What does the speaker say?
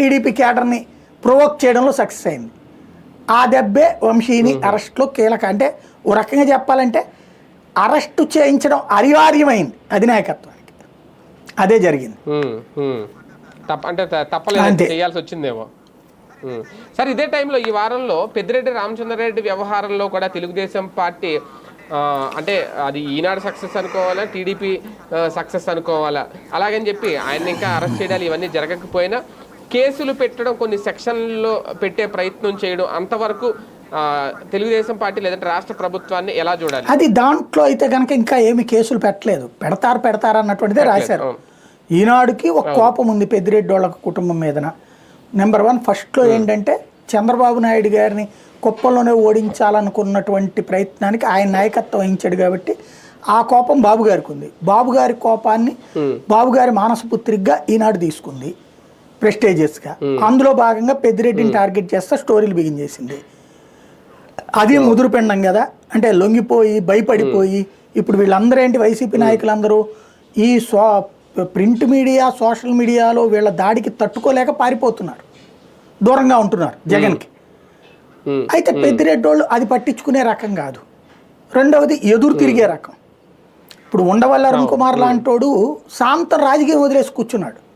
TDP కేడర్ని provoke చేయడంలో success అయింది. ఆ దెబ్బే వంశీని అరెస్ట్లో కీలక అంటే ఓ రకంగా చెప్పాలంటే అరెస్టు చేయించడం అనివార్యమైంది అధినాయకత్వానికి. అదే జరిగింది. అంటే తప్పలేదు. చేయాల్సి వచ్చిందేమో. సార్ ఇదే టైంలో ఈ వారంలో పెద్దిరెడ్డి రామచంద్రారెడ్డి వ్యవహారంలో కూడా తెలుగుదేశం పార్టీ అంటే అది ఈనాడు సక్సెస్ అనుకోవాలా టీడీపీ సక్సెస్ అనుకోవాలా? అలాగని చెప్పి ఆయన ఇంకా అరెస్ట్ చేయడాలు ఇవన్నీ జరగకపోయినా కేసులు పెట్టడం కొన్ని సెక్షన్లో పెట్టే ప్రయత్నం చేయడం అంతవరకు తెలుగుదేశం పార్టీ లేదంటే రాష్ట్ర ప్రభుత్వాన్ని ఎలా చూడాలి? అది దాంట్లో అయితే కనుక ఇంకా ఏమి కేసులు పెట్టలేదు. పెడతారు పెడతారు అన్నటువంటిదే రాశారు. ఈనాడుకి ఒక కోపం ఉంది పెద్దిరెడ్డి వాళ్ళ కుటుంబం మీదన. నెంబర్ వన్ ఫస్ట్లో ఏంటంటే చంద్రబాబు నాయుడు గారిని కుప్పంలోనే ఓడించాలనుకున్నటువంటి ప్రయత్నానికి ఆయన నాయకత్వం వహించాడు కాబట్టి ఆ కోపం బాబు గారికి ఉంది. బాబు గారి కోపాన్ని బాబు గారి మానసపుత్రికగా ఈనాడు తీసుకుంది. ప్రెస్టేజియస్గా. అందులో భాగంగా పెద్దిరెడ్డిని టార్గెట్ చేస్తే స్టోరీలు బిగించేసింది అది ముదురు పిండం కదా. అంటే లొంగిపోయి భయపడిపోయి ఇప్పుడు వీళ్ళందరూ ఏంటి వైసీపీ నాయకులందరూ? ఈ సో ప్రింట్ మీడియా సోషల్ మీడియాలో వీళ్ళ దాడికి తట్టుకోలేక పారిపోతున్నారు. దూరంగా ఉంటున్నారు జగన్కి. అయితే పెద్దిరెడ్డి వాళ్ళు అది పట్టించుకునే రకం కాదు. రెండవది ఎదురు తిరిగే రకం. ఇప్పుడు ఉండవల్లి అరుణ్ కుమార్ లాంటోడు సాంతం రాజకీయం వదిలేసి కూర్చున్నాడు.